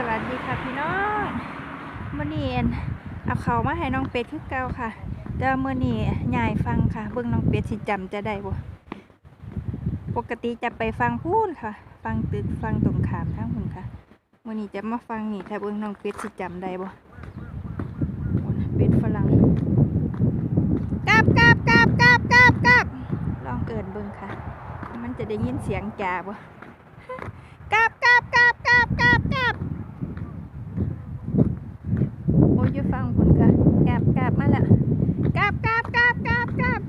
สวัสดีค่ะพี่น้องมื่อนี้เอ็นเอาเขามาให้น้องเป็ดคือเก่าค่ะแต่ว่ามื่อนี้ยายฟังค่ะ เบิ่งน้องเป็ดสิจำจะได้บ่ปกติจะไปฟังพูนค่ะ ฟังตึกฟังตรงขามทั้งหุ่นค่ะมื่อนี้จะมาฟังนี่ถ้าเบิ่งน้องเป็ดสิจำได้บ่เป็ดฝรั่งกราบกราบกราบกราบกราบกราบลองเอินเบิ่งค่ะ มันจะได้ยินเสียงจ่าบ่กราบกราบกราบกราบกราบกราบโอ้ยอยู่ฟังคุณค่ะกรา บกาบมาและกาบกาบกาบกาบกราบ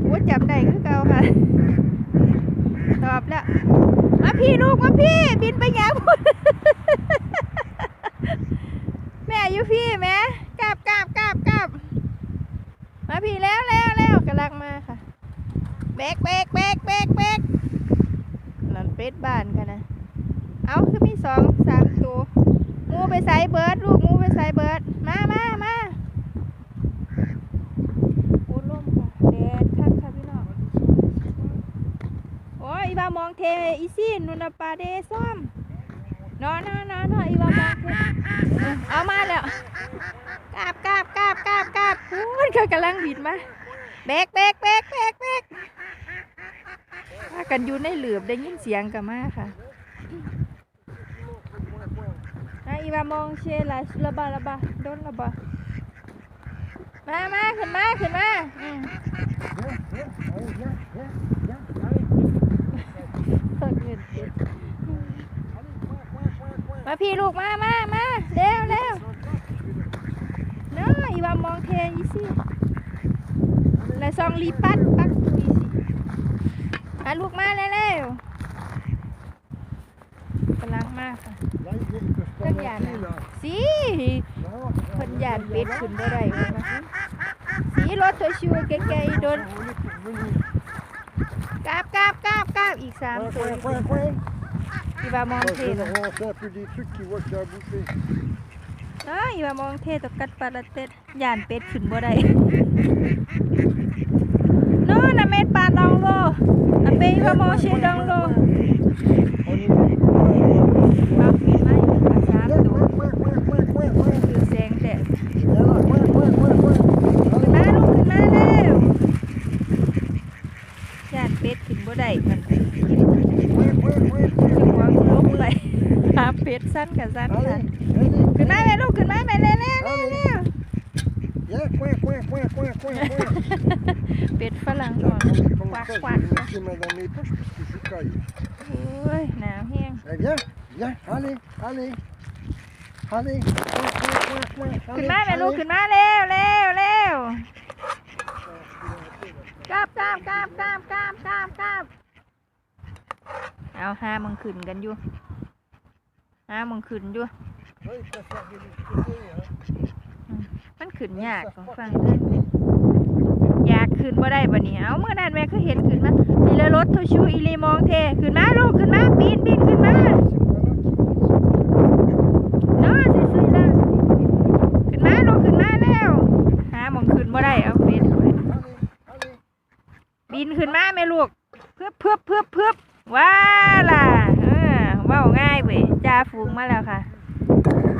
โอ้ยจำได้คือเก่าค่ะตอบแล้วมาพี่ลูกมาพี่ บินไปยาวพุ่นแม่อยู่พี่แม่กาบกาบกาบกาบมาพี่แล้วแล้วแล้วกำลังมาค่ะเบรกเบรกเบรกเบรกเบรกนั่นเป็ดบ้านกันนะเอาคือมีสองสามตัวงูไปใส่เบิร์ดลูกงูไปใส่เบิร์ดมามามาโอ้ล่มค่ะแดดคักค่ะพี่น้องโอ้ยอีบามองเท อีซี่นุนปาเดซ้อมนอนนอนนอนนอนอีบามองเออเอามาแล้วกราบกราบกราบกราบกราบโอ้ยเขากำลังบินมาเบกเบกเบกเบกเบกพากันอยู่ในเหลือบได้ยินเสียงกันมาค่ะนะอีวามองเชลาระบาระบาโดนระบามามาขึ้นมาขึ้นมา เงินเก็บมาพี่ลูกมามามาเร็วเร็วเนาะอีวามองเทอีซี่และซองลีปัดปักตุยสิมาลูกมาเร็วๆกำลังมากค่ะ Là, il est- ils peuvent pas Très bien, monter, là. สิเพิ่นยานเป็ดขึ้นได้ว่ามาสิรถตัวชิวไกลๆโดน กราบกราบกราบกราบอีกสาม Ouais, ตัว ouais, ouais, ouais. อีบามอง Ouais, เท je vais leur lancer un peu des trucs qui voient qu'il y a à bouffer. เอ้ยอีบามองเทตกัดปลาละเต็ดยานเป็ดขึ้นบ่ได้โน่นน่ะเม็ดปลาดองโลน่ะเปอีบามองเชดองโล On y va. เอาขึ้นมาอีกปลาสาม Ouais, ตัว ouais, ouais, ouais, ouais, ouais, ouais. คือแสงแดด Viens là, ouais, ouais, ouais, ouais. ขึ้นมาลูกขึ้นมาเร็วย่านเป็ดขึ้นบ่ได้มัน Ouais, ouais, ouais. จังหวะลงไหลหาเป็ด สั้นกับสั้นค่ะ Allez, allez. ขึ้นมาแม่ลูกขึ้นมาแม่เร็วเร็วเร็วเร็ว Viens, coin, coin, coin, coin, coin, coin. เป็ดฝรั่ง Tiens, ก่อน comme comme Quack, ça, je quack. vais mettre les mains dans mes poches parce que je caille. โอ้ยหนาวแห้ง Eh, viens, viens, allez, allez. Allez, coin, coin, coin, coin. ขึ้น Allez, มาแม่ลูก allez. ขึ้นมาเร็วเร็วเร็วกราบกราบกราบกราบกราบกราบกราบเอาห้ามึงขึ้นกันอยู่ ห้ามึงขึ้นอยู่มันขึ้นยากของฟังอยากขึ้นบ่ได้บ่เนี่ยเอาเมื่อนั้นแม่ก็เห็นขึ้นมาอีเลรถทูชูอีเลมองเทขึ้นมาลูกขึ้นมาปีนปีนขึ้นมา C'est pas là qu'ils เนาะสิละขึ้นมาลูกขึ้นมาแล้วหามองขึ้นบ่ได้เอาเฟซไว้ Allez, allez. บินขึ้นมาแม่ลูกเพื่อเพื่อเพื่อเพื่อว้าล่ะ ว้าง่ายเว้ยจ่าฝูงมาแล้วค่ะ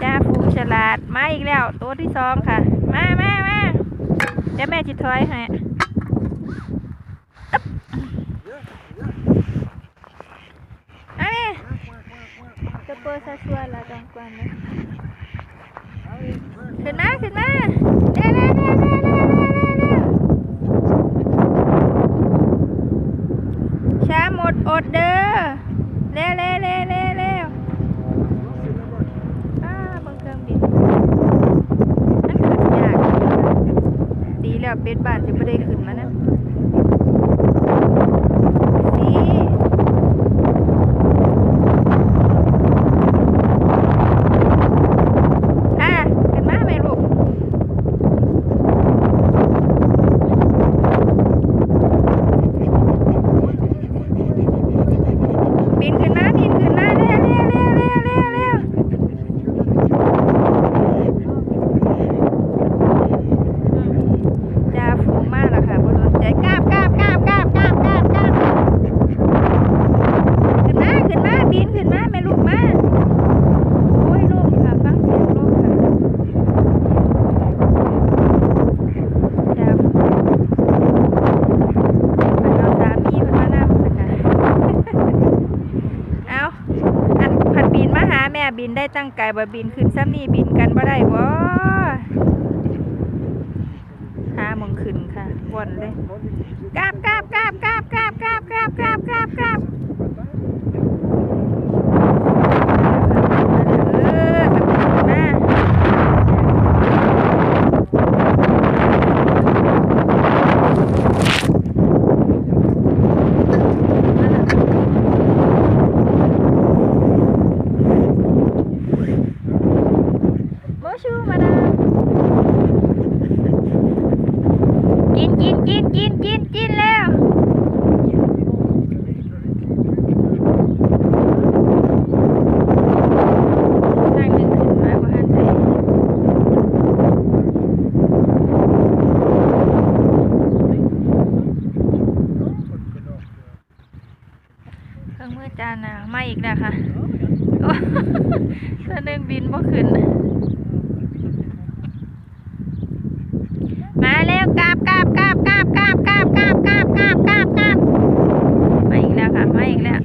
จ่าฝูงฉลาดมาอีกแล้ว ตัวที่สองค่ะ มาแมามาเดี๋ยวแม่จิถอยให้อันนี้ Viens, coin, coin, coin, coin. จะเปิดซะชัวร์ละจังกวนเลยขึ้นมาขึ้นมา แล้วเป็ดบ้านจะไม่ได้ขึ้นมานะดีอะขึ้นมาไหมลูก บินขึ้นมาบินขึ้นมาเร็วเร็วเร็วเร็วเร็วเร็วจ่าฝูงมากแล้วค่ะบนรถใจกราบกราบกราบกราบกราบกราบกราบขึ้นมาขึ้นมาบินขึ้นมาแม่ลูกมา ได้ตั้ง กายบ่บินขึ้นซ้ำนี่บินกันบ่ได้บ่หาหมองขึ้นค่ะว่อนเลยกราบกราบกราบกราบกราบกราบกราบกราบกราบกราบเออกลับมาโมชูมาดากินกินกินกินกินกินแล้วทางดึงขึ้นมาบ่ทันได้เค มานน่ะมาอีกแล้วค่ะโอ้ถ้าเดินบินบ่ขึ้น มาแล้วกาบกราบกราบกราบกราบกราบกราบกราบกราบกราบกราบมาอีกแล้วค่ะ มาอีกแล้ว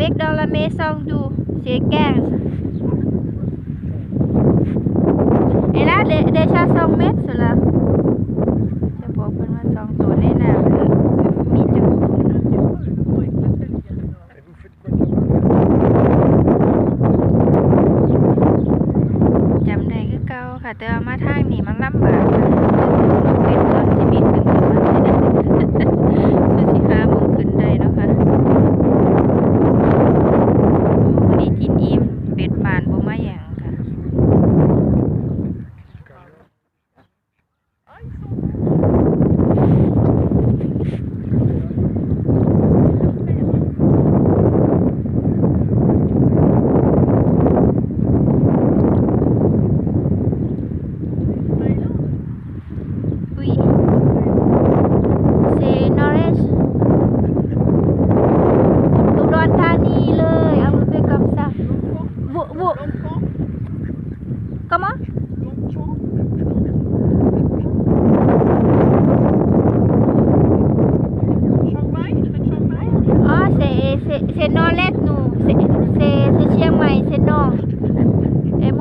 avec dans la maison du C15. Et là, déjà 100 mètres, cela. แต่มาทางนี้มันลำบาก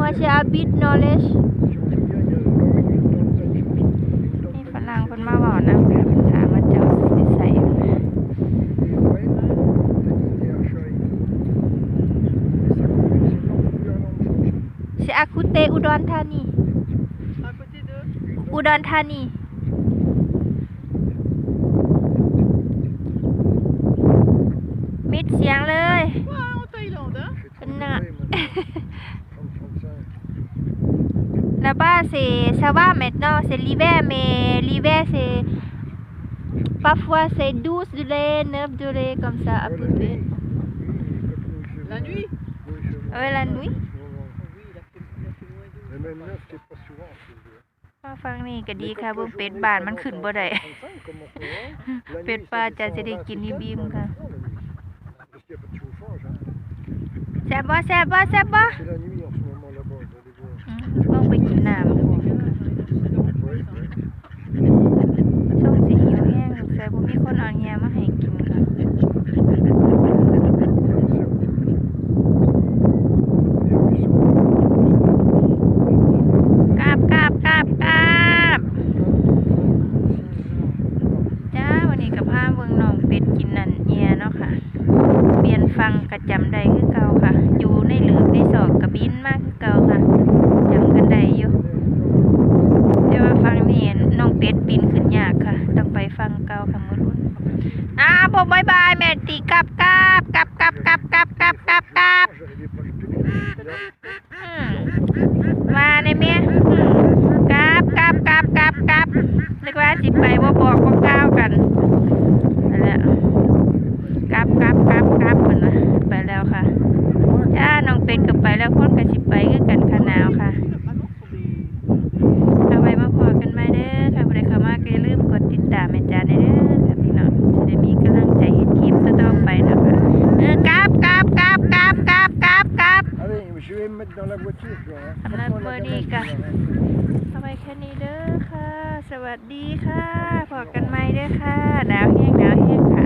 আছে อาบิดนอเลจนี่ฝรั่งคนมาบอกนะถามมาเจ้าสิใส่สิอาคุเตอุดรธานี อุดรธานีมิดเสียงเลย Là-bas, c'est, ça va maintenant, c'est l'hiver, mais l'hiver, c'est. Parfois, c'est 12 degrés, 9 degrés, comme ça, à peu près. La nuit Ouais, la nuit. Oui, il a fait, il a fait moins de Mais même neuf, c'est pas souvent. je veux dire. มาฟังนี่ก็ดี Mais ค่ะ quand เบิ่ง la เป็ด journée, บาน ça มัน monte ขึ้น à บ่ได้ 35, comme en Corée. La เป็ด nuit, ปลา ça จะ descend จะได้ à กินนี่ 24, บีมค่ะ Parce qu'il n'y a pas de chauffage. hein. แซ่บบ่แซ่บบ่แซ่บบ่ C'est la nuit en ce moment là-bas, vous allez voir. อืม ลองไปกินน้ำช่องสีหิวแห้งสงสัยบ่มีคนเอาแยมาให้กินค่ะางเก่าขมุนอ่าผมบายบายแมตตีกลับกลับกลับกลับกลับกลับ วัสดีค่ะพบกันใหม่ด้วยค่ะหนาวเฮียงนาวเฮียงค่ะ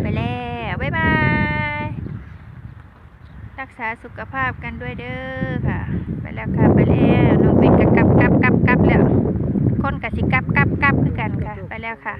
ไปแล้ว บ๊ายบาย รักษาสุขภาพกันด้วยเด้อค่ะ ไปแล้วค่ะ ไปแล้วน้องเป็ดกับกับกับกับกับแล้ว คนกับสิกับกับกับคือกันค่ะ ไปแล้วค่ะ